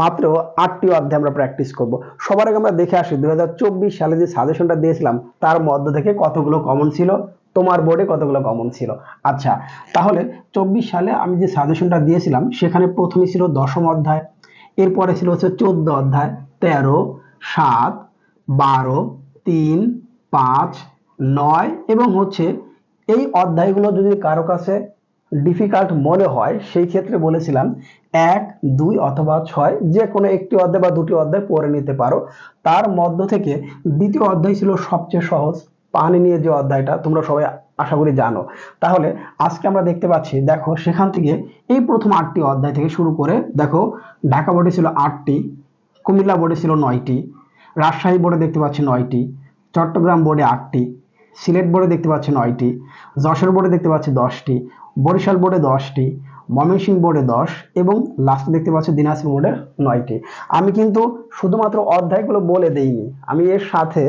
মাত্র আটটি অধ্যায় আমরা প্র্যাকটিস করব। সবার আগে আমরা দেখে আসি দু সালে যে সাজেশনটা দিয়েছিলাম, তার মধ্য থেকে কতগুলো কমন ছিল? তোমার বোর্ডে কতগুলো কমন ছিল? আচ্ছা তাহলে চব্বিশ সালে আমি যে সাজেশনটা দিয়েছিলাম, সেখানে প্রথমে ছিল দশম অধ্যায়, এরপরে ছিল হচ্ছে চোদ্দ অধ্যায়, তেরো, সাত, বারো, তিন, পাঁচ, নয়, এবং হচ্ছে এই অধ্যায়গুলো যদি কারও কাছে ডিফিকাল্ট মনে হয়, সেই ক্ষেত্রে বলেছিলাম এক, দুই অথবা ছয় যে কোনো একটি অধ্যায় বা দুটি অধ্যায় পড়ে নিতে পারো। তার মধ্য থেকে দ্বিতীয় অধ্যায় ছিল সবচেয়ে সহজ। পানি নিয়ে যে অধ্যায়টা, তোমরা সবাই আশা করি জানো। তাহলে আজকে আমরা দেখতে পাচ্ছি, দেখো সেখান থেকে এই প্রথম আটটি অধ্যায় থেকে শুরু করে, দেখো ঢাকা বোর্ডে ছিল আটটি, কুমিল্লা বোর্ডে ছিল নয়টি, রাজশাহী বোর্ডে দেখতে পাচ্ছি নয়টি, চট্টগ্রাম বোর্ডে আটটি সিলেট বোর্ডে দেখতে পাচ্ছি নয়টি, যশোর বোর্ডে দেখতে পাচ্ছি দশটি, বরিশাল বোর্ডে দশটি, ময়মনসিংহ বোর্ডে দশ এবং লাস্টে দেখতে পাচ্ছি দিনাজপুর বোর্ডে নয়টি। আমি কিন্তু শুধুমাত্র অধ্যায়গুলো বলে দেইনি, আমি এর সাথে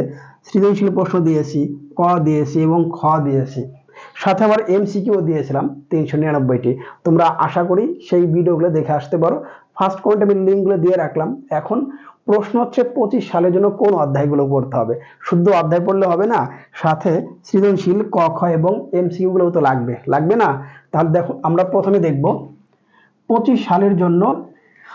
সৃজনশীল প্রশ্ন দিয়েছি, ক দিয়েছি এবং খ দিয়েছি। সাথে আবার এমসিকিউ দিয়েছিলাম, তিনশো নিরানব্বইটি। তোমরা আশা করি সেই ভিডিওগুলো দেখে আসতে পারো। ফার্স্ট কমেন্টে আমি লিঙ্কগুলো দিয়ে রাখলাম। এখন প্রশ্ন হচ্ছে পঁচিশ সালের জন্য কোন অধ্যায়গুলো পড়তে হবে? শুদ্ধ অধ্যায় পড়লে হবে না? সাথে সৃজনশীল, ক, খ এবং এমসিকিউ গুলো তো লাগবে। লাগবে না? তাহলে দেখো, আমরা প্রথমে দেখব, পঁচিশ সালের জন্য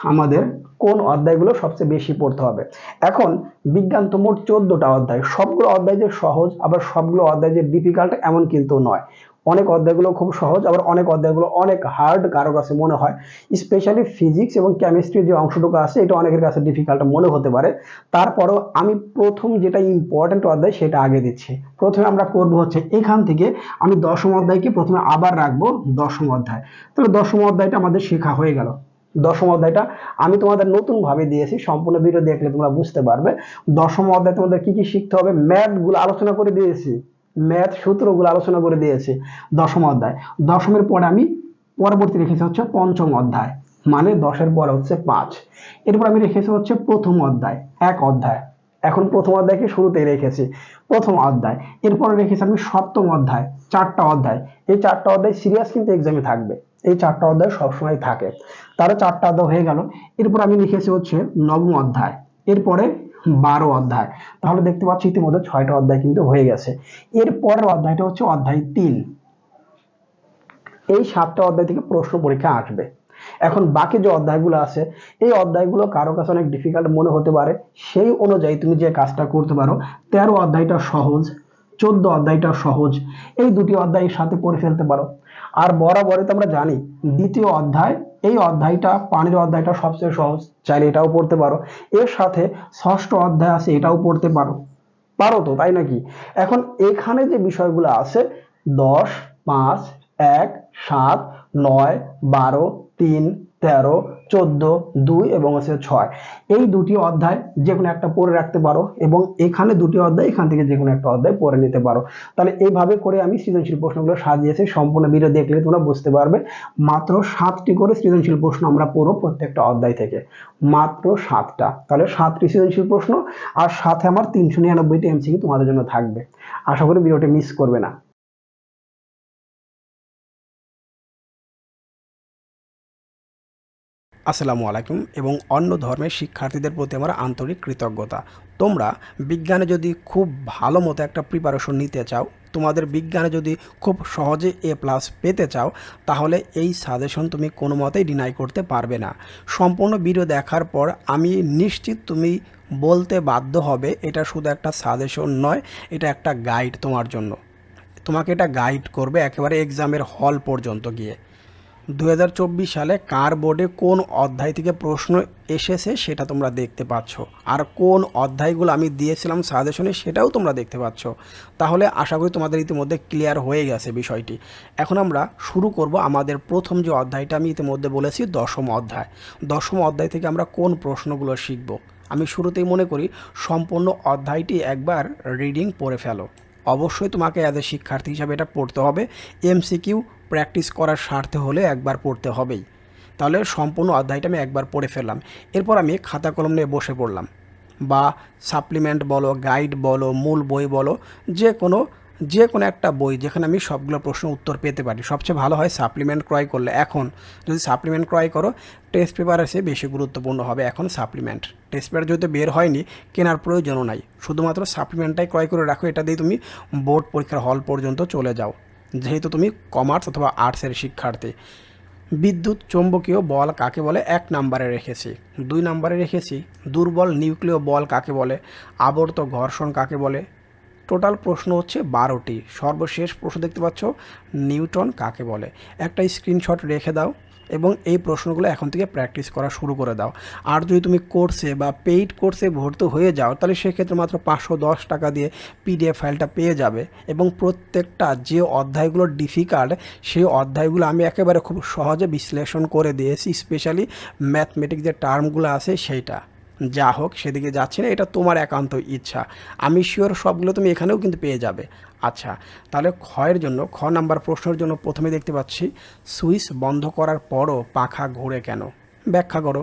আমাদের কোন অধ্যায়গুলো সবচেয়ে বেশি পড়তে হবে। এখন বিজ্ঞান তো মোট চোদ্দটা অধ্যায়। সবগুলো অধ্যায় যে সহজ, আবার সবগুলো অধ্যায় যে ডিফিকাল্ট এমন কিন্তু নয়। অনেক অধ্যায়গুলো খুব সহজ, আবার অনেক অধ্যায়গুলো অনেক হার্ড কারও কাছে মনে হয়। স্পেশালি ফিজিক্স এবং কেমিস্ট্রির যে অংশটুকু আছে, এটা অনেকের কাছে ডিফিকাল্ট মনে হতে পারে। তারপরও আমি প্রথম যেটা ইম্পর্টেন্ট অধ্যায়, সেটা আগে দিচ্ছি। প্রথমে আমরা করব হচ্ছে এখান থেকে আমি দশম অধ্যায়কে প্রথমে আবার রাখব দশম অধ্যায়। তাহলে দশম অধ্যায়টা আমাদের শেখা হয়ে গেল। দশম অধ্যায়টা আমি তোমাদের নতুন ভাবে দিয়েছি, সম্পূর্ণ ভিডিও দেখলে তোমরা বুঝতে পারবে। দশম অধ্যায় তোমাদের কি কি শিখতে হবে? ম্যাথগুলো আলোচনা করে দিয়েছি। ম্যাথ সূত্রগুলো আলোচনা করে দিয়েছি দশম অধ্যায়। দশমের পরে আমি পরবর্তী রেখেছি হচ্ছে পঞ্চম অধ্যায় মানে দশের পরে হচ্ছে পাঁচ। এরপর আমি রেখেছি হচ্ছে প্রথম অধ্যায়, এক অধ্যায়। এখন প্রথম অধ্যায়কে শুরুতেই রেখেছি। প্রথম অধ্যায়, এরপরে রেখেছি আমি সপ্তম অধ্যায়, চারটা অধ্যায়। এই চারটা অধ্যায় সিরিয়াস কিন্তু এক্সামে থাকবে। এই চারটা অধ্যায় সবসময় থাকে। তারও চারটা অধ্যায় হয়ে গেল। এরপর আমি লিখেছি হচ্ছে নবম অধ্যায়, এরপরে বারো অধ্যায়। তাহলে দেখতে পাচ্ছি ইতিমধ্যে ছয়টা অধ্যায় কিন্তু হয়ে গেছে। এর পরের অধ্যায়টা হচ্ছে অধ্যায় তিন। এই সাতটা অধ্যায় থেকে প্রশ্ন পরীক্ষা আসবে। এখন বাকি যে অধ্যায়গুলো আছে, এই অধ্যায়গুলো কারও কাছে অনেক ডিফিকাল্ট মনে হতে পারে। সেই অনুযায়ী তুমি যে কাজটা করতে পারো, তেরো অধ্যায়টা সহজ, চোদ্দ অধ্যায়টা সহজ, এই দুটি অধ্যায়ের সাথে পড়ে ফেলতে পারো। আর বরাবরই তো আমরা জানি, দ্বিতীয় অধ্যায়, এই অধ্যায়টা, পানির অধ্যায়টা সবচেয়ে সহজ, চাইলে এটাও পড়তে পারো। এর সাথে ষষ্ঠ অধ্যায় আছে, এটাও পড়তে পারো। পারো তো, তাই নাকি? এখন এখানে যে বিষয়গুলো আছে, দশ, পাঁচ, এক, সাত, নয়, বারো তিন, তেরো, চোদ্দ, দুই এবং হচ্ছে ছয়। এই দুটি অধ্যায় যে কোনো একটা পড়ে রাখতে পারো এবং এখানে দুটি অধ্যায়, এখান থেকে যে কোনো একটা অধ্যায় পড়ে নিতে পারো। তাহলে এইভাবে করে আমি সৃজনশীল প্রশ্নগুলো সাজিয়েছি, সম্পূর্ণ ভিডিও দেখলে তোমরা বুঝতে পারবে। মাত্র সাতটি করে সৃজনশীল প্রশ্ন আমরা পড়ো প্রত্যেকটা অধ্যায় থেকে। মাত্র সাতটা। তাহলে সাতটি সৃজনশীল প্রশ্ন, আর সাথে আমার তিনশো নিরানব্বইটি এমসিকিউ তোমাদের জন্য থাকবে। আশা করি ভিডিওটি মিস করবে না। আসসালামু আলাইকুম এবং অন্য ধর্মের শিক্ষার্থীদের প্রতি আমার আন্তরিক কৃতজ্ঞতা। তোমরা বিজ্ঞানে যদি খুব ভালো মতো একটা প্রিপারেশন নিতে চাও, তোমাদের বিজ্ঞানে যদি খুব সহজে এ প্লাস পেতে চাও, তাহলে এই সাজেশন তুমি কোনো মতেই ডিনাই করতে পারবে না। সম্পূর্ণ ভিডিও দেখার পর আমি নিশ্চিত তুমি বলতে বাধ্য হবে, এটা শুধু একটা সাজেশন নয়, এটা একটা গাইড তোমার জন্য। তোমাকে এটা গাইড করবে একেবারে এক্সামের হল পর্যন্ত গিয়ে। দু হাজার চব্বিশ সালে কার বোর্ডে কোন অধ্যায় থেকে প্রশ্ন এসেছে সেটা তোমরা দেখতে পাচ্ছ। আর কোন অধ্যায়গুলো আমি দিয়েছিলাম সাজেশনে সেটাও তোমরা দেখতে পাচ্ছ। তাহলে আশা করি তোমাদের ইতিমধ্যে ক্লিয়ার হয়ে গেছে বিষয়টি। এখন আমরা শুরু করব আমাদের প্রথম যে অধ্যায়টা আমি ইতিমধ্যে বলেছি, দশম অধ্যায়। দশম অধ্যায় থেকে আমরা কোন প্রশ্নগুলো শিখব? আমি শুরুতেই মনে করি, সম্পূর্ণ অধ্যায়টি একবার রিডিং পড়ে ফেলো। অবশ্যই তোমাকে অ্যাজ এ শিক্ষার্থী হিসাবে এটা পড়তে হবে। এমসিকিউ প্র্যাকটিস করার স্বার্থে হলে একবার পড়তে হবেই। তাহলে সম্পূর্ণ অধ্যায়টা আমি একবার পড়ে ফেললাম। এরপর আমি খাতা কলম নিয়ে বসে পড়লাম। বা সাপ্লিমেন্ট বলো, গাইড বলো, মূল বই বলো, যে কোনো যে কোনো একটা বই যেখানে আমি সবগুলো প্রশ্ন উত্তর পেতে পারি। সবচেয়ে ভালো হয় সাপ্লিমেন্ট ক্রয় করলে। এখন যদি সাপ্লিমেন্ট ক্রয় করো, টেস্ট পেপার এসে বেশি গুরুত্বপূর্ণ হবে এখন সাপ্লিমেন্ট। টেস্ট পেপার যেহেতু বের হয়নি, কেনার প্রয়োজনও নাই। শুধুমাত্র সাপ্লিমেন্টটাই ক্রয় করে রাখো। এটা দিয়ে তুমি বোর্ড পরীক্ষার হল পর্যন্ত চলে যাও। যেহেতু তুমি কমার্স অথবা আর্টসের শিক্ষার্থী। বিদ্যুৎ, চৌম্বকীয় বল কাকে বলে? এক নম্বরে রেখেছি। দুই নম্বরে রেখেছি, দুর্বল নিউক্লিয় বল কাকে বলে? আবর্ত ঘর্ষণ কাকে বলে? টোটাল প্রশ্ন হচ্ছে বারোটি। সর্বশেষ প্রশ্ন দেখতে পাচ্ছ, নিউটন কাকে বলে? একটা স্ক্রিনশট রেখে দাও। এবং এই প্রশ্নগুলো এখন থেকে প্র্যাকটিস করা শুরু করে দাও। আর যদি তুমি কোর্সে বা পেইড কোর্সে ভর্তি হয়ে যাও, তাহলে সেক্ষেত্রে মাত্র পাঁচশো দশ টাকা দিয়ে পিডিএফ ফাইলটা পেয়ে যাবে এবং প্রত্যেকটা যে অধ্যায়গুলো ডিফিকাল্ট সেই অধ্যায়গুলো আমি একেবারে খুব সহজে বিশ্লেষণ করে দিয়েছি স্পেশালি ম্যাথমেটিক যে টার্মগুলো আছে সেইটা। যা হোক, সেদিকে যাচ্ছে না, এটা তোমার একান্ত ইচ্ছা। আমি শিওর সবগুলো তুমি এখানেও কিন্তু পেয়ে যাবে। আচ্ছা তাহলে ক্ষয়ের জন্য, খ নাম্বার প্রশ্নের জন্য প্রথমে দেখতে পাচ্ছি, সুইচ বন্ধ করার পরও পাখা ঘুরে কেন? ব্যাখ্যা করো।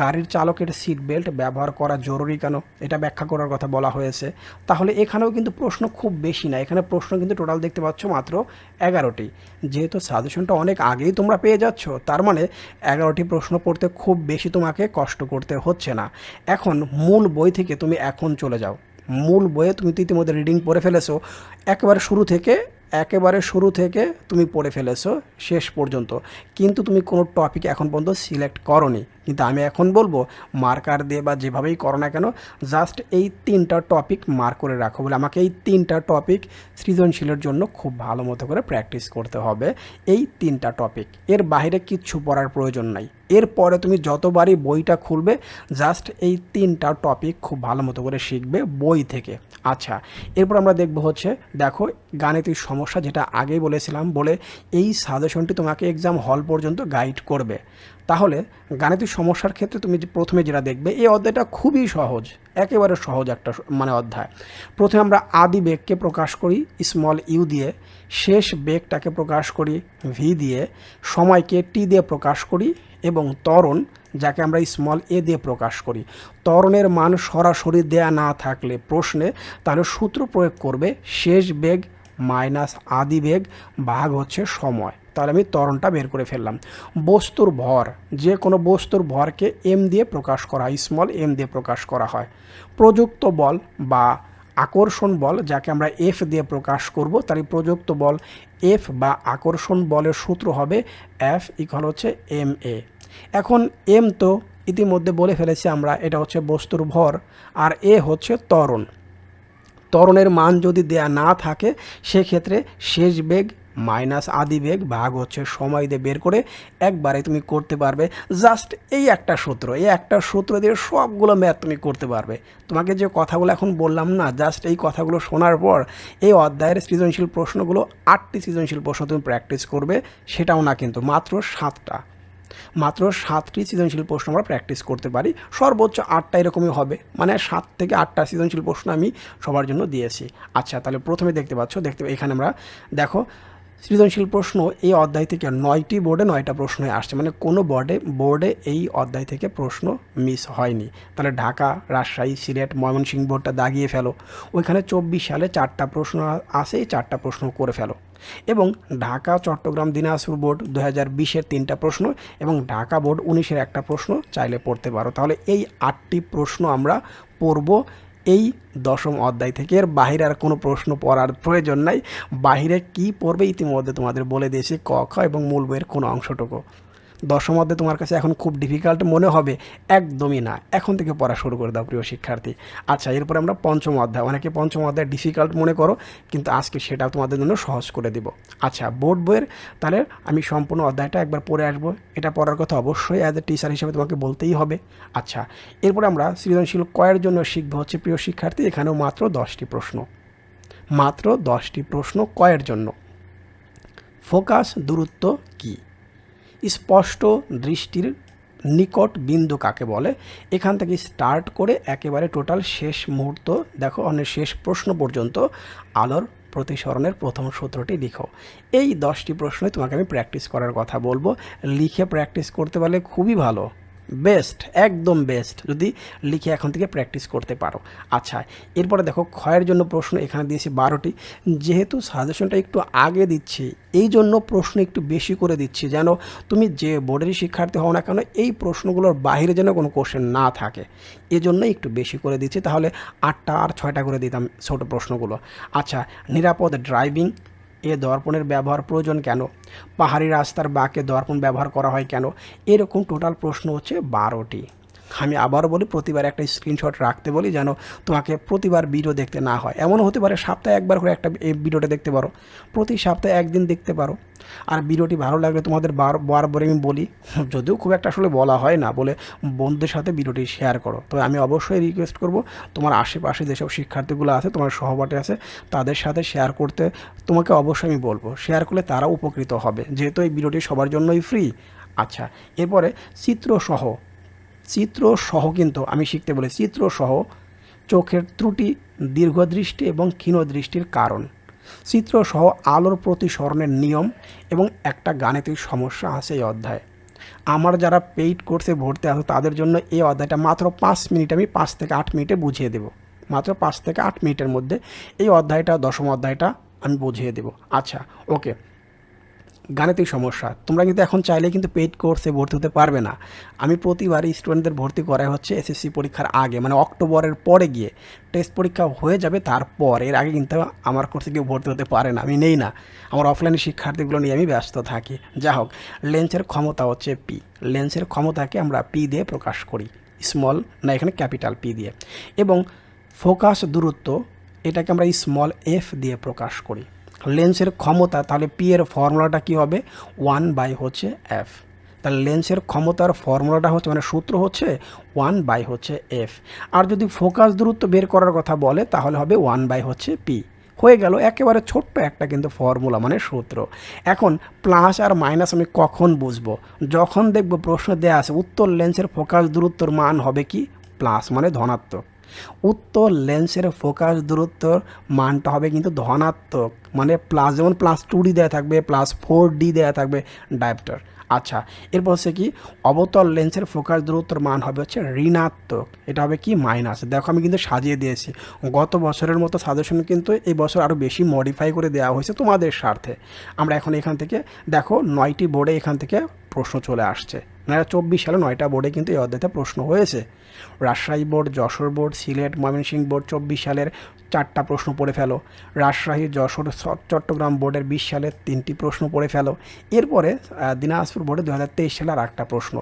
গাড়ির চালকের সিট বেল্ট ব্যবহার করা জরুরি কেন? এটা ব্যাখ্যা করার কথা বলা হয়েছে। তাহলে এখানেও কিন্তু প্রশ্ন খুব বেশি না, এখানে প্রশ্ন কিন্তু টোটাল দেখতে পাচ্ছ মাত্র এগারোটি। যেহেতু সাজেশনটা অনেক আগেই তোমরা পেয়ে যাচ্ছ, তার মানে এগারোটি প্রশ্ন পড়তে খুব বেশি তোমাকে কষ্ট করতে হচ্ছে না। এখন মূল বই থেকে তুমি এখন চলে যাও। মূল বইয়ে তুমি তো ইতিমধ্যে রিডিং পড়ে ফেলেছো। একবার শুরু থেকে একেবারে শুরু থেকে তুমি পড়ে ফেলেছো, শেষ পর্যন্ত। কিন্তু তুমি কোনো টপিক এখন পর্যন্ত সিলেক্ট করনি। কিন্তু আমি এখন বলব মার্কার দিয়ে বা যেভাবেই করো না কেন জাস্ট এই তিনটা টপিক মার্ক করে রাখো বলে আমাকে এই তিনটা টপিক সৃজনশীলের জন্য খুব ভালো মতো করে প্র্যাকটিস করতে হবে, এই তিনটা টপিক এর বাইরে কিচ্ছু পড়ার প্রয়োজন নাই। এরপরে তুমি যতবারই বইটা খুলবে জাস্ট এই তিনটা টপিক খুব ভালো মতো করে শিখবে বই থেকে। আচ্ছা এরপর আমরা দেখব হচ্ছে, দেখো, গাণিতিক সমস্যা যেটা আগেই বলেছিলাম, বলে এই সাজেশনটি তোমাকে এক্সাম হল পর্যন্ত গাইড করবে। তাহলে গাণিতিক সমস্যার ক্ষেত্রে তুমি প্রথমে যেটা দেখবে, এই অধ্যায়টা খুবই সহজ, একেবারে সহজ একটা মানে অধ্যায়। প্রথমে আমরা আদি বেগকে প্রকাশ করি স্মল ইউ দিয়ে, শেষ বেগটাকে প্রকাশ করি ভি দিয়ে, সময়কে টি দিয়ে প্রকাশ করি এবং ত্বরণ, যাকে আমরা স্মল এ দিয়ে প্রকাশ করি। ত্বরণের মান সরাসরি দেয়া না থাকলে প্রশ্নে তাহলে সূত্র প্রয়োগ করবে শেষ বেগ মাইনাস আদি বেগ ভাগ হচ্ছে সময়। তাহলে আমি ত্বরণটা বের করে ফেললাম। বস্তুর ভর, যে কোনো বস্তুর ভরকে এম দিয়ে প্রকাশ করা হয় স্মল এম দিয়ে প্রকাশ করা হয়। প্রযুক্ত বল বা আকর্ষণ বল যাকে আমরা এফ দিয়ে প্রকাশ করব তারই প্রযুক্ত বল এফ বা আকর্ষণ বলের সূত্র হবে এফ ইকল হচ্ছে এম এ এখন এম তো ইতিমধ্যে বলে ফেলেছি আমরা, এটা হচ্ছে বস্তুর ভর, আর এ হচ্ছে তরণ তরণের মান যদি দেয়া না থাকে, সেক্ষেত্রে শেষ বেগ মাইনাস আদি বেগ ভাগ হচ্ছে সময় দিয়ে বের করে একবারে তুমি করতে পারবে। জাস্ট এই একটা সূত্র, এই একটা সূত্র দিয়ে সবগুলো ম্যাথ তুমি করতে পারবে। তোমাকে যে কথাগুলো এখন বললাম না, জাস্ট এই কথাগুলো শোনার পর এই অধ্যায়ের সৃজনশীল প্রশ্নগুলো আটটি সৃজনশীল প্রশ্ন তুমি প্র্যাকটিস করবে, সেটাও না কিন্তু, মাত্র সাতটা। মাত্র সাতটি সৃজনশীল প্রশ্ন আমরা প্র্যাকটিস করতে পারি, সর্বোচ্চ আটটা এরকমই হবে। মানে সাত থেকে আটটা সৃজনশীল প্রশ্ন আমি সবার জন্য দিয়েছি। আচ্ছা তাহলে প্রথমে দেখতে পাচ্ছ, দেখতে এখানে আমরা, দেখো সৃজনশীল প্রশ্ন এই অধ্যায় থেকে নয়টি বোর্ডে নয়টা প্রশ্ন আসছে। মানে কোনো বোর্ডে বোর্ডে এই অধ্যায় থেকে প্রশ্ন মিস হয়নি। তাহলে ঢাকা, রাজশাহী, সিলেট, ময়মনসিংহ বোর্ডটা দাগিয়ে ফেলো। ওইখানে চব্বিশ সালে চারটা প্রশ্ন আসে চারটা প্রশ্ন করে ফেলো। এবং ঢাকা, চট্টগ্রাম, দিনাজপুর বোর্ড দু হাজার বিশের তিনটা প্রশ্ন এবং ঢাকা বোর্ড উনিশের একটা প্রশ্ন চাইলে পড়তে পারো। তাহলে এই আটটি প্রশ্ন আমরা পড়ব। এই দশম অধ্যায় থেকে এর বাহিরে আর কোনো প্রশ্ন পড়ার প্রয়োজন নাই। বাহিরে কি পড়বে ইতিমধ্যে তোমাদের বলে দিয়েছি ক, খ এবং মূল বইয়ের কোনো অংশটুকু। দশম অধ্যায় তোমার কাছে এখন খুব ডিফিকাল্ট মনে হবে, একদমই না। এখন থেকে পড়া শুরু করে দাও প্রিয় শিক্ষার্থী। আচ্ছা এরপরে আমরা পঞ্চম অধ্যায়। অনেকে পঞ্চম অধ্যায় ডিফিকাল্ট মনে করো, কিন্তু আজকে সেটা তোমাদের জন্য সহজ করে দিব। আচ্ছা বোর্ড বইয়ের, তাহলে আমি সম্পূর্ণ অধ্যায়টা একবার পড়ে আসব। এটা পড়ার কথা অবশ্যই অ্যাজ এ টিচার হিসেবে তোমাকে বলতেই হবে। আচ্ছা এরপরে আমরা সৃজনশীল কয়ের জন্য শিখব হচ্ছে প্রিয় শিক্ষার্থী, এখানেও মাত্র দশটি প্রশ্ন। মাত্র দশটি প্রশ্ন কয়ের জন্য। ফোকাস দূরত্ব কী? স্পষ্ট দৃষ্টির নিকট বিন্দু কাকে বলে? এখান থেকে স্টার্ট করে একেবারে টোটাল শেষ মুহূর্ত, দেখো অনেক শেষ প্রশ্ন পর্যন্ত আলোর প্রতিসরণের প্রথম সূত্রটি লিখো। এই দশটি প্রশ্নই তোমাকে আমি প্র্যাকটিস করার কথা বলব। লিখে প্র্যাকটিস করতে পারলে খুবই ভালো। বেস্ট একদম বেস্ট যদি লিখে এখন থেকে প্র্যাকটিস করতে পারো। আচ্ছা এরপরে দেখো, ক্ষয়ের জন্য প্রশ্ন এখানে দিয়েছি বারোটি। যেহেতু সাজেশনটা একটু আগে দিচ্ছি, এই জন্য প্রশ্ন একটু বেশি করে দিচ্ছি, যেন তুমি যে বোর্ডেরই শিক্ষার্থী হও না কেন, এই প্রশ্নগুলোর বাইরে যেন কোনো কোশ্চেন না থাকে। এজন্য একটু বেশি করে দিচ্ছি, তাহলে আটটা আর ছয়টা করে দিতাম ছোটো প্রশ্নগুলো। আচ্ছা নিরাপদ ড্রাইভিং এ দর্পণের ব্যবহার প্রয়োজন কেন? পাহাড়ি রাস্তার বাঁকে দর্পণ ব্যবহার করা হয় কেন? এরকম টোটাল প্রশ্ন হচ্ছে বারোটি। আমি আবারও বলি, প্রতিবার একটা স্ক্রিনশট রাখতে বলি যেন তোমাকে প্রতিবার ভিডিও দেখতে না হয়। এমনও হতে পারে, সপ্তাহে একবার করে একটা এই ভিডিওটা দেখতে পারো। প্রতি সপ্তাহে একদিন দেখতে পারো। আর ভিডিওটি ভালো লাগলে তোমাদের বার, বারবার আমি বলি, যদিও খুব একটা আসলে বলা হয় না বলে বন্ধুদের সাথে ভিডিওটি শেয়ার করো। তো আমি অবশ্যই রিকোয়েস্ট করব, তোমার আশেপাশে যেসব শিক্ষার্থীগুলো আছে, তোমার সহপাঠী আছে, তাদের সাথে শেয়ার করতে তোমাকে অবশ্যই আমি বলব। শেয়ার করলে তারা উপকৃত হবে। যেহেতু এই ভিডিওটি সবার জন্যই ফ্রি আচ্ছা এরপরে চিত্রসহ। চিত্র সহ কিন্তু আমি শিখতে বলি চিত্র সহ চোখের ত্রুটি, দীর্ঘদৃষ্টি এবং ক্ষীণদৃষ্টির কারণ। চিত্র সহ আলোর প্রতিসরণের নিয়ম এবং একটা গাণিতিক সমস্যা আছে এই অধ্যায়। আমার যারা পেইড কোর্সে ভর্তি আছে, তাদের জন্য এই অধ্যায়টা মাত্র পাঁচ মিনিট আমি পাঁচ থেকে আট মিনিটে বুঝিয়ে দেব। মাত্র পাঁচ থেকে আট মিনিটের মধ্যে এই অধ্যায়টা, দশম অধ্যায়টা আমি বুঝিয়ে দেব। আচ্ছা ওকে। গাণিতিক সমস্যা। তোমরা কিন্তু এখন চাইলে কিন্তু পেইড কোর্সে ভর্তি হতে পারবে না। আমি প্রতিবারই স্টুডেন্টদের ভর্তি করাই হচ্ছে এসএসসি পরীক্ষার আগে মানে অক্টোবরের পরে গিয়ে। টেস্ট পরীক্ষা হয়ে যাবে তারপর, এর আগে কিন্তু আমার কোর্সে কেউ ভর্তি হতে পারে না, আমি নেই না। আমার অফলাইনে শিক্ষার্থীগুলো নিয়ে আমি ব্যস্ত থাকি। যা হোক লেন্সের ক্ষমতা হচ্ছে পি লেন্সের ক্ষমতাকে আমরা পি দিয়ে প্রকাশ করি। স্মল না এখানে ক্যাপিটাল পি দিয়ে। এবং ফোকাস দূরত্ব, এটাকে আমরা স্মল এফ দিয়ে প্রকাশ করি। লেন্সের ক্ষমতা, তাহলে পি এর ফর্মুলাটা কী হবে? ওয়ান বাই হচ্ছে এফ তাহলে লেন্সের ক্ষমতার ফর্মুলাটা হচ্ছে মানে সূত্র হচ্ছে ওয়ান বাই হচ্ছে এফ আর যদি ফোকাস দূরত্ব বের করার কথা বলে, তাহলে হবে ওয়ান বাই হচ্ছে পি হয়ে গেল একেবারে ছোট্ট একটা কিন্তু ফর্মুলা মানে সূত্র। এখন প্লাস আর মাইনাস আমি কখন বুঝব? যখন দেখব প্রশ্ন দেওয়া আছে, উত্তর লেন্সের ফোকাস দূরত্বর মান হবে কি? প্লাস মানে ধনাত্মক। উত্তর লেন্সের ফোকাস দূরত্বর মানটা হবে কিন্তু ধনাত্মক। মানে প্লাস যেমন প্লাস টু ডি দেওয়া থাকবে প্লাস ফোর ডি দেওয়া থাকবে ডায়াপ্টার আচ্ছা এরপর হচ্ছে কি, অবতল লেন্সের ফোকাস দূরত্বর মান হবে হচ্ছে ঋণাত্মক। এটা হবে কি মাইনাস দেখো আমি কিন্তু সাজিয়ে দিয়েছি। গত বছরের মতো সাজেশন কিন্তু এই বছর আরও বেশি মডিফাই করে দেওয়া হয়েছে তোমাদের স্বার্থে। আমরা এখন এখান থেকে, দেখো নয়টি বোর্ডে এখান থেকে প্রশ্ন চলে আসছে। চব্বিশ সালে নয়টা বোর্ডে কিন্তু এই অধ্যায়তে প্রশ্ন হয়েছে। Rajshahi board, Jessore board, Sylhet, Mymensingh board চব্বিশ সালের চারটা প্রশ্ন পড়ে ফেলো। রাজশাহী, যশোর চট্টগ্রাম বোর্ডের বিশ সালের তিনটি প্রশ্ন পড়ে ফেলো। এরপরে দিনাজপুর বোর্ডে দু হাজার তেইশ সালের আটটা প্রশ্ন।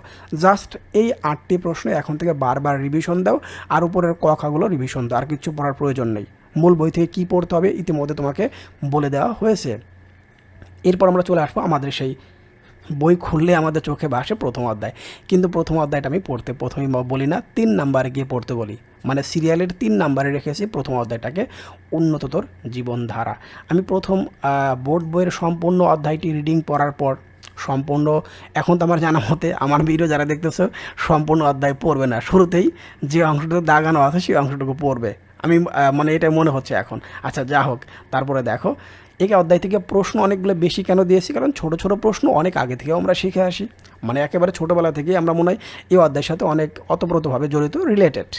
জাস্ট এই আটটি প্রশ্ন এখন থেকে বারবার রিভিশন দাও, আর উপরের কখাগুলো রিভিশন দাও, আর কিছু পড়ার প্রয়োজন নেই। মূল বই থেকে কী পড়তে হবে ইতিমধ্যে তোমাকে বলে দেওয়া হয়েছে। এরপর আমরা চলে আসব আমাদের সেই বই খুললে আমাদের চোখে ভাসে প্রথম অধ্যায়। কিন্তু প্রথম অধ্যায়টা আমি পড়তে প্রথমেই ব- বলি না, তিন নাম্বারে গিয়ে পড়তে বলি। মানে সিরিয়ালের তিন নাম্বারে রেখেছি প্রথম অধ্যায়টাকে, উন্নততর জীবনধারা। আমি প্রথম বোর্ড বইয়ের সম্পূর্ণ অধ্যায়টি রিডিং পড়ার পর, সম্পূর্ণ, এখন তো আমার জানা মতে, আমার ভিডিও যারা দেখতেছো, সম্পূর্ণ অধ্যায় পড়বে না। শুরুতেই যে অংশটুকু দাগানো আছে, সেই অংশটুকু পড়বে। আমি মানে এটা মনে হচ্ছে এখন। আচ্ছা যা হোক, তারপরে দেখো এই অধ্যায় থেকে প্রশ্ন অনেকগুলো বেশি কেন দিয়েছি? কারণ ছোট ছোট প্রশ্ন অনেক আগে থেকেও আমরা শিখে আসি। মানে একেবারে ছোটোবেলা থেকেই আমরা মনে হয় এই অধ্যায়ের সাথে অনেক অতপ্রতভাবে জড়িত রিলেটেড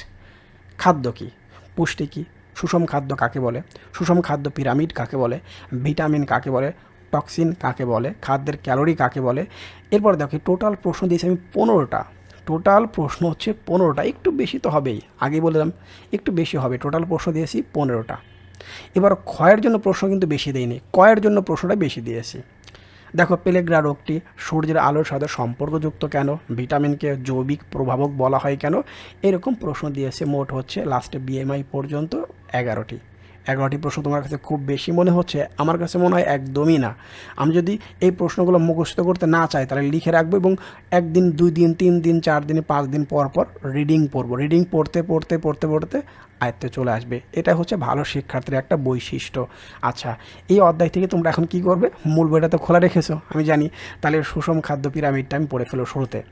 খাদ্য কী? পুষ্টি কী? সুষম খাদ্য কাকে বলে? সুষম খাদ্য পিরামিড কাকে বলে? ভিটামিন কাকে বলে? টক্সিন কাকে বলে? খাদ্যের ক্যালোরি কাকে বলে? এরপর দেখো টোটাল প্রশ্ন দিয়েছি আমি পনেরোটা। টোটাল প্রশ্ন হচ্ছে পনেরোটা। একটু বেশি তো হবেই। আগে বললাম, একটু বেশি হবে। টোটাল প্রশ্ন দিয়েছি পনেরোটা। এবার ক্ষয়ের জন্য প্রশ্ন কিন্তু বেশি দেয়নি। কয়ের জন্য প্রশ্নটা বেশি দিয়েছি। দেখো, পেলেগ্রা রোগটি সূর্যের আলোর সাথে সম্পর্কযুক্ত কেন? ভিটামিনকে জৈবিক প্রভাবক বলা হয় কেন? এরকম প্রশ্ন দিয়েছে মোট হচ্ছে লাস্টে বিএমআই পর্যন্ত এগারোটি। এগারোটি প্রশ্ন তোমার কাছে খুব বেশি মনে হচ্ছে, আমার কাছে মনে হয় একদমই না। আমি যদি এই প্রশ্নগুলো মুখস্থ করতে না চাই, তাহলে লিখে রাখব এবং একদিন, দুই দিন, তিন দিন, চার দিন, পাঁচ দিন পর পর রিডিং পড়ব। রিডিং পড়তে পড়তে পড়তে পড়তে আয়ত্তে চলে আসবে। এটা হচ্ছে ভালো শিক্ষার্থীর একটা বৈশিষ্ট্য। আচ্ছা এই অধ্যায় থেকে তোমরা এখন কি করবে? মূল বইটা তো খোলা রেখেছো, আমি জানি। তাহলে সুষম খাদ্য পিরামিডটা আমি পড়ে ফেলো শুরুতে।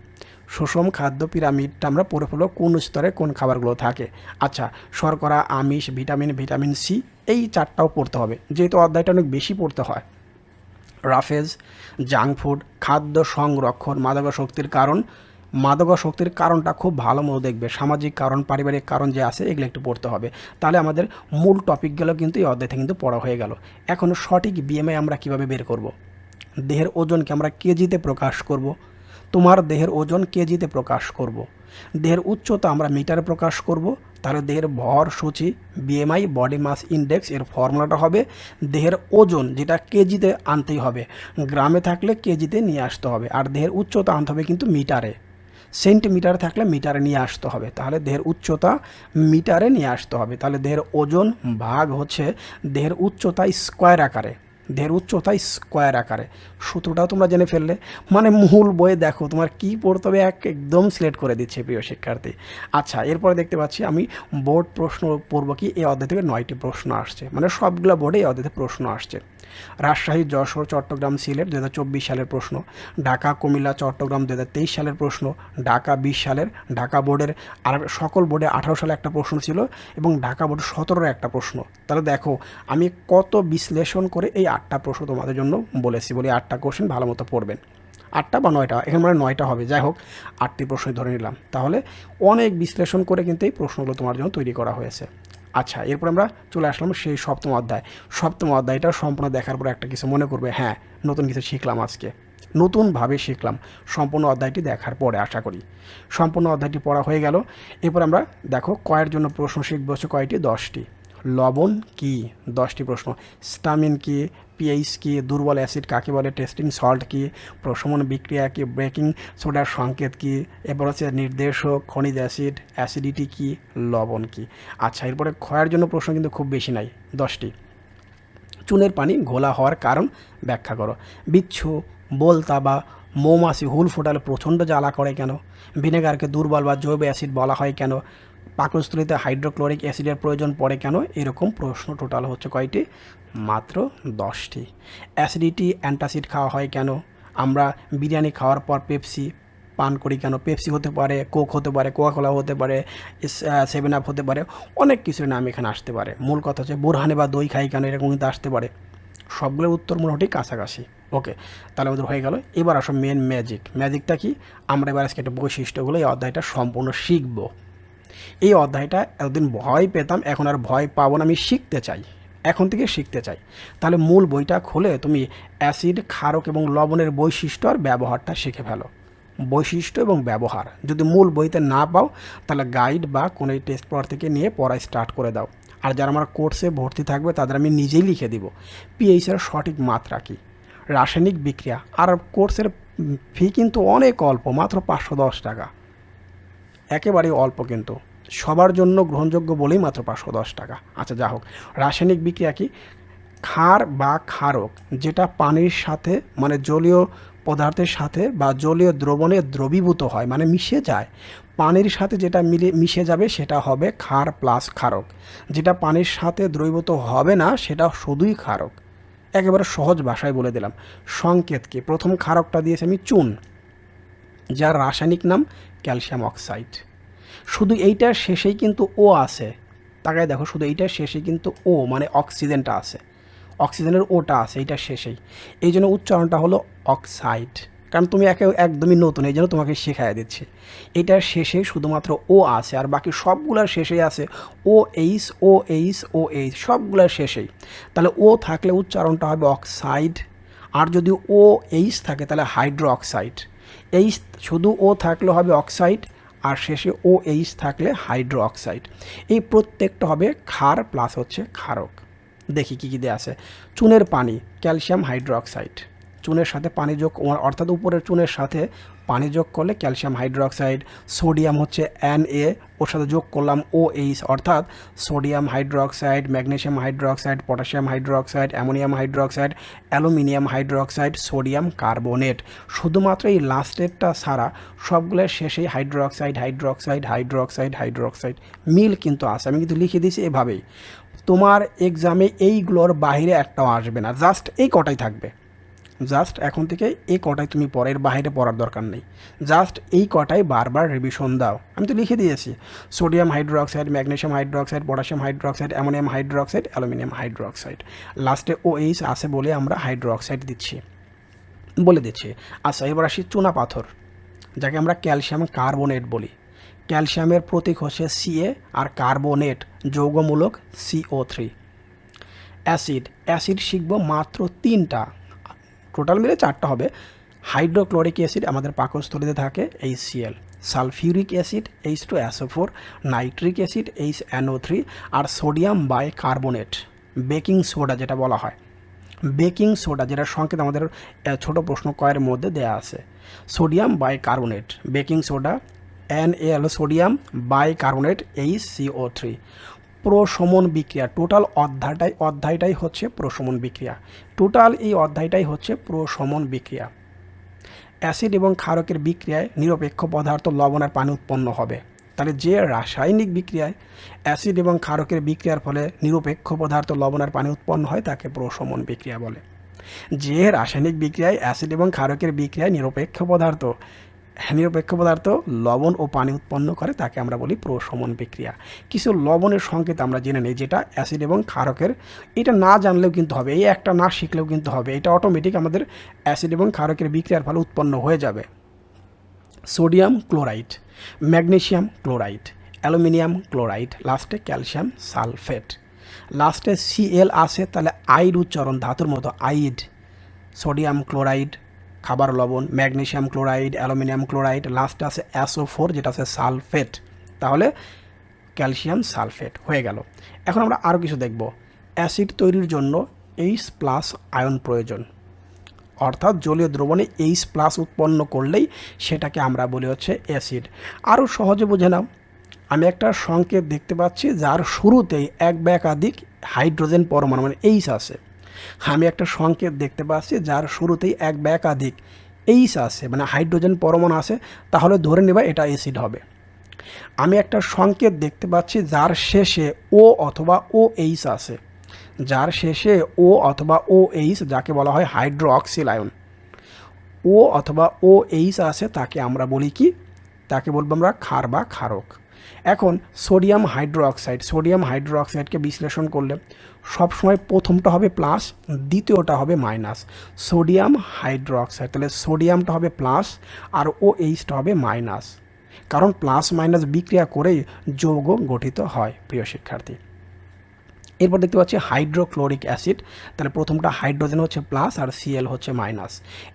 সুষম খাদ্য পিরামিডটা আমরা পড়ে ফেলো কোন স্তরে কোন খাবারগুলো থাকে। আচ্ছা শর্করা, আমিষ, ভিটামিন ভিটামিন সি, এই চারটাও পড়তে হবে। যেহেতু অধ্যায়টা অনেক বেশি পড়তে হয়। রাফেজ, জাঙ্ক ফুড, খাদ্য সংরক্ষণ, মাদকাসক্তির কারণ। মাদকাসক্তির কারণটা খুব ভালো মতো দেখবে। সামাজিক কারণ, পারিবারিক কারণ যে আছে, এগুলো একটু পড়তে হবে। তাহলে আমাদের মূল টপিকগুলো কিন্তু এই অধ্যায় থেকে কিন্তু পড়া হয়ে গেল। এখন সঠিক বিএমআই আমরা কীভাবে বের করব। দেহের ওজনকে আমরা কেজিতে প্রকাশ করব। তোমার দেহের ওজন কেজিতে প্রকাশ করব। দেহের উচ্চতা আমরা মিটারে প্রকাশ করব। তাহলে দেহের ভর সূচি বিএমআই বডি মাস ইন্ডেক্স এর ফর্মুলাটা হবে দেহের ওজন, যেটা কেজিতে আনতেই হবে। গ্রামে থাকলে কেজিতে নিয়ে আসতে হবে, আর দেহের উচ্চতা আনতে হবে কিন্তু মিটারে। সেন্টিমিটার থাকলে মিটারে নিয়ে আসতে হবে, তাহলে দেহের উচ্চতা মিটারে নিয়ে আসতে হবে। তাহলে দেহের ওজন ভাগ হচ্ছে দেহের উচ্চতা স্কোয়ার আকারে। দেহের উচ্চতায় স্কোয়ার আকারে। সূত্রটাও তোমরা জেনে ফেললে। মানে মূল বইয়ে দেখো, তোমার কি পড়তে হবে এক একদম সিলেক্ট করে দিচ্ছে প্রিয় শিক্ষার্থী। আচ্ছা এরপরে দেখতে পাচ্ছি আমি বোর্ড প্রশ্ন পড়ব কি? এই অধ্যায় থেকে নয়টি প্রশ্ন আসছে। মানে সবগুলো বোর্ডে এই অধ্যায় প্রশ্ন আসছে। রাজশাহী, যশোর, চট্টগ্রাম, সিলেট দু হাজার চব্বিশ সালের প্রশ্ন, ঢাকা, কুমিল্লা, চট্টগ্রাম দুহাজার তেইশ সালের প্রশ্ন, ঢাকা বিশ সালের, ঢাকা বোর্ডের আর সকল বোর্ডে আঠারো সালে একটা প্রশ্ন ছিল এবং ঢাকা বোর্ডে সতেরোর একটা প্রশ্ন। তাহলে দেখো, আমি কত বিশ্লেষণ করে এই আটটা প্রশ্ন তোমাদের জন্য বলেছি। বলি, আটটা কোশ্চেন ভালো মতো পড়বেন। আটটা বা নয়টা? এখানে মানে নয়টা হবে। যাই হোক, আটটি প্রশ্নই ধরে নিলাম। তাহলে অনেক বিশ্লেষণ করে কিন্তু এই প্রশ্নগুলো তোমার জন্য তৈরি করা হয়েছে। আচ্ছা এরপর আমরা চলে আসলাম সেই সপ্তম অধ্যায়। সপ্তম অধ্যায়টা সম্পূর্ণ দেখার পর একটা কিছু মনে করবে হ্যাঁ নতুন কিছু শিখলাম আজকে। নতুনভাবে শিখলাম সম্পূর্ণ অধ্যায়টি দেখার পরে, আশা করি। সম্পূর্ণ অধ্যায়টি পড়া হয়ে গেল। এরপর আমরা দেখো কয়ের জন্য প্রশ্ন শিখব হচ্ছে কয়টি? দশটি। লবণ কি? দশটি প্রশ্ন। স্টামিন কি? পিএইচ কি, দুর্বল অ্যাসিড কাকে বলে, টেস্টিং সল্ট কি, প্রশমন বিক্রিয়া কি, ব্রেকিং সোডার সংকেত কি এরপর হচ্ছে নির্দেশক, খনিজ অ্যাসিড, অ্যাসিডিটি কি, লবণ কি। আচ্ছা এরপরে ক্ষয়ের জন্য প্রশ্ন কিন্তু খুব বেশি নাই, দশটি। চুনের পানি ঘোলা হওয়ার কারণ ব্যাখ্যা করো। বিচ্ছু, বলতা বা মৌমাছি হুল ফোটালে প্রচণ্ড জ্বালা করে কেন? ভিনেগারকে দুর্বল বা জৈব অ্যাসিড বলা হয় কেন? পাকস্থলিতে হাইড্রোক্লোরিক অ্যাসিডের প্রয়োজন পড়ে কেন? এরকম প্রশ্ন টোটাল হচ্ছে কয়টি? মাত্র দশটি। অ্যাসিডিটি অ্যান্টাসিড খাওয়া হয় কেন? আমরা বিরিয়ানি খাওয়ার পর পেপসি পান করি কেন? পেপসি হতে পারে, কোক হতে পারে কোয়া কোকাকোলা হতে পারে সেভেন আপ হতে পারে, অনেক কিছুর নাম এখানে আসতে পারে। মূল কথা হচ্ছে বোরহানে বা দই খাই কেন? এরকম কিন্তু আসতে পারে। সবগুলোর উত্তর মোটামুটি কাছাকাছি। ওকে, তাহলে আমাদের হয়ে গেল। এবার আসো মেন ম্যাজিক ম্যাজিকটা কি? আমরা এবার আজকে একটা বৈশিষ্ট্যগুলো এই অধ্যায়টা সম্পূর্ণ শিখব। এই অধ্যায়টা এতদিন ভয় পেতাম, এখন আর ভয় পাবো না, আমি শিখতে চাই। এখন থেকে শিখতে চাই। তাহলে মূল বইটা খুলে তুমি অ্যাসিড, ক্ষারক এবং লবণের বৈশিষ্ট্য আর ব্যবহারটা শিখে ফেলো। বৈশিষ্ট্য এবং ব্যবহার। যদি মূল বইতে না পাও, তাহলে গাইড বা কোনো টেস্ট পড় থেকে নিয়ে পড়া স্টার্ট করে দাও। আর যারা আমার কোর্সে ভর্তি থাকবে, তাদের আমি নিজেই লিখে দিব। পিএইচের সঠিক মাত্রা কী? রাসায়নিক বিক্রিয়া। আর কোর্সের ফি কিন্তু অনেক অল্প, মাত্র পাঁচশো দশ টাকা। একেবারেই অল্প কিন্তু। সবার জন্য গ্রহণযোগ্য বলেই মাত্র পাঁচশো দশ টাকা। আচ্ছা যা হোক। রাসায়নিক বিক্রিয়া কি? ক্ষার বা ক্ষারক, যেটা পানির সাথে মানে জলীয় পদার্থের সাথে বা জলীয় দ্রবণে দ্রবীভূত হয় মানে মিশে যায়। পানির সাথে যেটা মিলে, মিশে যাবে সেটা হবে ক্ষার প্লাস ক্ষারক। যেটা পানির সাথে দ্রবীভূত হবে না, সেটা শুধুই ক্ষারক। একেবারে সহজ ভাষায় বলে দিলাম। সংকেত কি? প্রথম ক্ষারকটা দিয়েছে আমি চুন, যার রাসায়নিক নাম ক্যালসিয়াম অক্সাইড। শুধু এইটার শেষেই কিন্তু ও আছে। তাকায় দেখো, শুধু এইটার শেষে কিন্তু ও মানে অক্সিজেনটা আছে। অক্সিজেনের ওটা আছে এইটার শেষেই। এই জন্য উচ্চারণটা হলো অক্সাইড। কারণ তুমি একে একদমই নতুন, এই জন্য তোমাকে শেখাই দিচ্ছি। এটার শেষে শুধুমাত্র ও আছে, আর বাকি সবগুলোর শেষেই আছে O H O H O H সবগুলোর শেষেই। তাহলে ও থাকলে উচ্চারণটা হবে অক্সাইড। আর যদি ও এইচ থাকে, তাহলে হাইড্রো অক্সাইড এইচ শুধু ও থাকলে হবে অক্সাইড আর শেষে ও এইচ থাকলে হাইড্রো অক্সাইড এই প্রত্যেকটা হবে ক্ষার প্লাস হচ্ছে ক্ষারক। দেখি কী কী দেওয়া আছে। চুনের পানি, ক্যালসিয়াম হাইড্রো অক্সাইড চুনের সাথে পানি যোগ অর্থাৎ উপরের চুনের সাথে পানি যোগ করলে ক্যালসিয়াম হাইড্রোক্সাইড, সোডিয়াম হচ্ছে এন এ ওর সাথে যোগ করলাম ও এইচ অর্থাৎ sodium hydroxide, magnesium hydroxide, potassium hydroxide, ammonium hydroxide, aluminium hydroxide, sodium carbonate. শুধুমাত্র এই লাস্টেরটা ছাড়া সবগুলোর শেষেই হাইড্রোক্সাইড হাইড্রোক্সাইড হাইড্রোক্সাইড হাইড্রোক্সাইড মিল কিন্তু আছে। আমি কিন্তু লিখে দিয়েছি এভাবেই। তোমার এক্সামে এইগুলোর বাইরে একটাও আসবে না। জাস্ট এই কটাই থাকবে। জাস্ট এখন থেকে এই কটায় তুমি পরের বাইরে পড়ার দরকার নেই। জাস্ট এই কটাই বারবার রিভিশন দাও। আমি তো লিখে দিয়েছি। Sodium hydroxide magnesium hydroxide potassium hydroxide ammonium hydroxide aluminium hydroxide লাস্টে ও এইচ আছে বলে আমরা হাইড্রোক্সাইড দিচ্ছি। বলে দিচ্ছি। আচ্ছা এবার আসি চুনা পাথর, যাকে আমরা ক্যালসিয়াম কার্বনেট বলি। ক্যালসিয়ামের প্রতীক হচ্ছে সিএ আর carbonate যৌগমূলক C O three acid acid শিখব মাত্র তিনটা। টোটাল মিলে চারটা হবে। হাইড্রোক্লোরিক অ্যাসিড আমাদের পাকস্থলীতে থাকে H C L sulphuric acid H two S O four nitric acid H N O three আর sodium bicarbonate baking soda যেটা বলা হয়। বেকিং সোডা যেটা সংকেত আমাদের ছোট প্রশ্ন কয়ের মধ্যে দেয়া আছে। Sodium bicarbonate baking soda N L sodium bicarbonate H C O three প্রশমন বিক্রিয়া টোটাল অধ্যায়টাই অধ্যায়টাই হচ্ছে প্রশমন বিক্রিয়া। টোটাল এই অধ্যায়টাই হচ্ছে প্রশমন বিক্রিয়া। অ্যাসিড এবং ক্ষারকের বিক্রিয়ায় নিরপেক্ষ পদার্থ লবণ আর পানি উৎপন্ন হবে। তাহলে যে রাসায়নিক বিক্রিয়ায় অ্যাসিড এবং ক্ষারকের বিক্রিয়ার ফলে নিরপেক্ষ পদার্থ লবণ আর পানি উৎপন্ন হয়, তাকে প্রশমন বিক্রিয়া বলে। যে রাসায়নিক বিক্রিয়ায় অ্যাসিড এবং ক্ষারকের বিক্রিয়ায় নিরপেক্ষ পদার্থ নিরপেক্ষ পদার্থ লবণ ও পানি উৎপন্ন করে, তাকে আমরা বলি প্রশমন বিক্রিয়া। কিছু লবণের সংকেত আমরা জেনে নিই, যেটা অ্যাসিড এবং ক্ষারকের। এটা না জানলেও কিন্তু হবে, এই একটা না শিখলেও কিন্তু হবে। এটা অটোমেটিক আমাদের অ্যাসিড এবং ক্ষারকের বিক্রিয়ার ফলে উৎপন্ন হয়ে যাবে। Sodium chloride magnesium chloride, aluminium chloride, লাস্টে ক্যালসিয়াম সালফেট। লাস্টে সিএল আসে তাহলে আইড উচ্চারণ ধাতুর মতো আইড সোডিয়াম ক্লোরাইড খাবার লবণ, ম্যাগনেশিয়াম ক্লোরাইড, অ্যালুমিনিয়াম ক্লোরাইড, লাস্টে আছে অ্যাসো ফোর যেটা আছে সালফেট। তাহলে ক্যালসিয়াম সালফেট হয়ে গেল। এখন আমরা আরও কিছু দেখব। অ্যাসিড তৈরির জন্য এইচ প্লাস আয়ন প্রয়োজন। অর্থাৎ জলীয় দ্রবণে এইচ প্লাস উৎপন্ন করলেই সেটাকে আমরা বলি হচ্ছে অ্যাসিড। আরও সহজে বোঝে নাও। আমি একটা সংকেত দেখতে পাচ্ছি, যার শুরুতেই এক বা একাধিক হাইড্রোজেন পরমাণু মানে এইচ আছে। আমি একটা সংকেত দেখতে পাচ্ছি যার শুরুতেই এক বা একাধিক এইচ আছে মানে হাইড্রোজেন পরমাণু আছে, তাহলে ধরে নেবা এটা অ্যাসিড হবে। আমি একটা সংকেত দেখতে পাচ্ছি যার শেষে ও অথবা ও এইচ আছে। যার শেষে ও অথবা ও এইচ যাকে বলা হয় হাইড্রো অক্সিল আয়ন ও অথবা ও এইচ আছে, তাকে আমরা বলি কি? তাকে বলব আমরা ক্ষার বা ক্ষারক। এখন sodium hydro oxide sodium hydro অক্সাইডকে বিশ্লেষণ করলে সবসময় প্রথমটা হবে প্লাস, দ্বিতীয়টা হবে মাইনাস। সোডিয়াম হাইড্রো অক্সাইড তাহলে সোডিয়ামটা হবে প্লাস আর ও এইচটা হবে মাইনাস। কারণ প্লাস মাইনাস বিক্রিয়া করেই যৌগ গঠিত হয়, প্রিয় শিক্ষার্থী। এরপর দেখতে পাচ্ছি হাইড্রোক্লোরিক অ্যাসিড, তাহলে প্রথমটা হাইড্রোজেন হচ্ছে প্লাস আর সিএল হচ্ছে মাইনাস।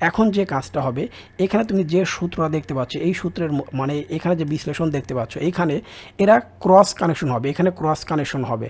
এখন যে কাজটা হবে, এখানে তুমি যে সূত্রটা দেখতে পাচ্ছ, এই সূত্রের মানে এখানে যে বিশ্লেষণ দেখতে পাচ্ছ, এখানে এরা ক্রস কানেকশন হবে, এখানে ক্রস কানেকশন হবে।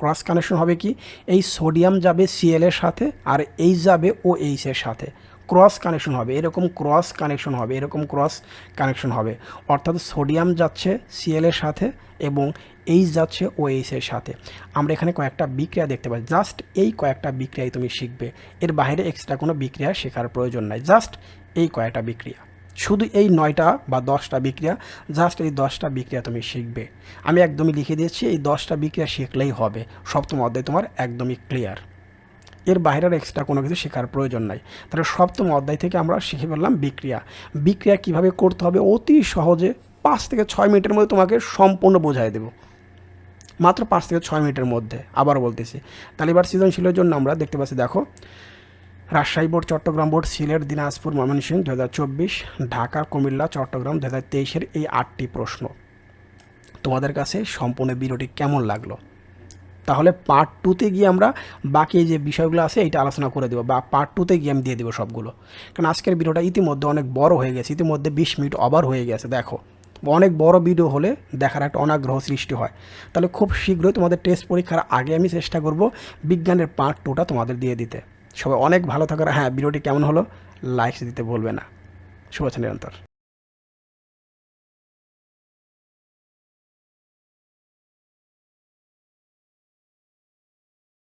ক্রস কানেকশন হবে কি? এই সোডিয়াম যাবে সিএল এর সাথে আর এইচ যাবে ও এইচ এর সাথে। ক্রস কানেকশন হবে, এরকম ক্রস কানেকশন হবে, এরকম ক্রস কানেকশন হবে। অর্থাৎ সোডিয়াম যাচ্ছে সিএল এর সাথে এবং এইচ যাচ্ছে ও এইচ এর সাথে। আমরা এখানে কয়েকটা বিক্রিয়া দেখতে পাই জাস্ট এই কয়েকটা বিক্রিয়াই তুমি শিখবে। এর বাইরে এক্সট্রা কোনো বিক্রিয়া শেখার প্রয়োজন নাই। জাস্ট এই কয়েকটা বিক্রিয়া। শুধু এই নয়টা বা দশটা বিক্রিয়া, জাস্ট এই দশটা বিক্রিয়া তুমি শিখবে। আমি একদমই লিখে দিয়েছি, এই দশটা বিক্রিয়া শিখলেই হবে। সপ্তম অধ্যায় তোমার একদমই ক্লিয়ার এর বাইরের এক্সট্রা কোনো কিছু শেখার প্রয়োজন নাই। তাহলে সপ্তম অধ্যায় থেকে আমরা শিখে ফেললাম বিক্রিয়া। বিক্রিয়া কীভাবে করতে হবে? অতি সহজে পাঁচ থেকে ছয় মিনিটের মধ্যে তোমাকে সম্পূর্ণ বোঝাই দেবো। মাত্র পাঁচ থেকে ছয় মিনিটের মধ্যে, আবার বলতেছি। তাহলে এবার সৃজনশীলের জন্য আমরা দেখতে পাচ্ছি, দেখো, রাজশাহী বোর্ড, চট্টগ্রাম বোর্ড, সিলেট, দিনাজপুর, ময়মনসিংহ দু হাজার চব্বিশ, ঢাকা, কুমিল্লা, চট্টগ্রাম দু হাজার তেইশের এই আটটি প্রশ্ন। তোমাদের কাছে সম্পূর্ণ ভিডিওটি কেমন লাগল? তাহলে পার্ট টুতে গিয়ে আমরা বাকি যে বিষয়গুলো আছে এটা আলোচনা করে দেবো বা পার্ট টুতে গিয়ে আমি দিয়ে দেবো সবগুলো। কারণ আজকের ভিডিওটা ইতিমধ্যে অনেক বড় হয়ে গেছে, ইতিমধ্যে বিশ মিনিট ওভার হয়ে গেছে, দেখো। অনেক বড় ভিডিও হলে দেখার একটা অনাগ্রহ সৃষ্টি হয়। তাহলে খুব শীঘ্রই তোমাদের টেস্ট পরীক্ষার আগে আমি চেষ্টা করব বিজ্ঞানের পার্ট টুটা তোমাদের দিয়ে দিতে। সবাই অনেক ভালো থাকার হ্যাঁ ভিডিওটি কেমন হলো? লাইকস দিতে বলবে না। শুভেচ্ছা নিরন্তর।